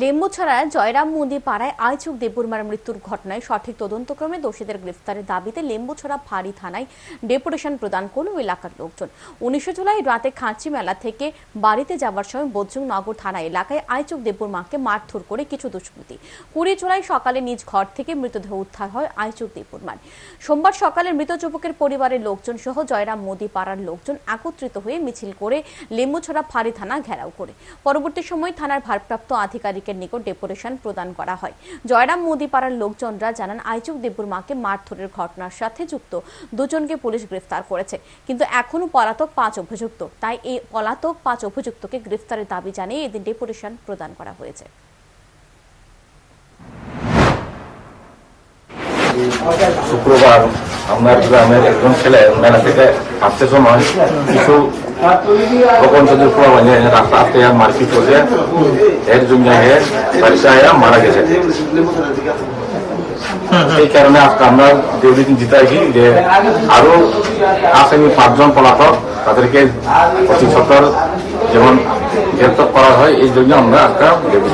লেম্বুছড়ায় জয়রাম মুদি পাড়ায় আইচুক দেববর্মার মৃত্যুর ঘটনায় সঠিক তদন্তক্রমে দোষীদের গ্রেফতারের দাবিতে লেম্বুছড়া ফাঁড়ি থানায় ডেপুটেশন প্রদান করল এলাকার লোকজন। উনিশে জুলাই রাতে খাঁচি মেলা থেকে বাড়িতে যাওয়ার সময় বজ্রং নগর থানা এলাকায় আইচুক দেববর্মাকে মারধর করে কিছু দুষ্কৃতী। কুড়ি জুলাই সকালে নিজ ঘর থেকে মৃতদেহ উদ্ধার হয় আইচুক দেববর্মার। সোমবার সকালে মৃত যুবকের পরিবারের লোকজন সহ জয়রাম মোদি পাড়ার লোকজন একত্রিত হয়ে মিছিল করে লেম্বুছড়া ফাঁড়ি থানা ঘেরাও করে। পরবর্তী সময় থানার ভারপ্রাপ্ত আধিকারিকের নিকট ডেপুটেশন প্রদান করা হয়। জয়রাম মোদি পাড়ার লোকজনরা জানান, আইচুক দেবুর মাকে মারধরের ঘটনার সাথে যুক্ত দুজনকে পুলিশ গ্রেফতার করেছে। কিন্তু এখনও পলাতক পাঁচ অভিযুক্ত। তাই এই পলাতক পাঁচ অভিযুক্তকে গ্রেফতারের দাবি জানিয়ে এদিন ডেপুটেশন প্রদান করা হয়েছে। শুক্রবার আমার গ্রামের একজন ছেলে মেলা থেকে আসতে সময় কিছু চন্দ্র প্রভাবানি রাস্তা আসতে আর মারপিট করছে এর জন্য হে বাড়িতে মারা গেছে। এই কারণে আজকে আমরা দেউলি জিতাইছি যে আরও আসামি পাঁচজন পলাতক তাদেরকে অতি সত্তর যেমন গ্রেপ্তার করা হয়, এই জন্য আমরা আজকে দেউলি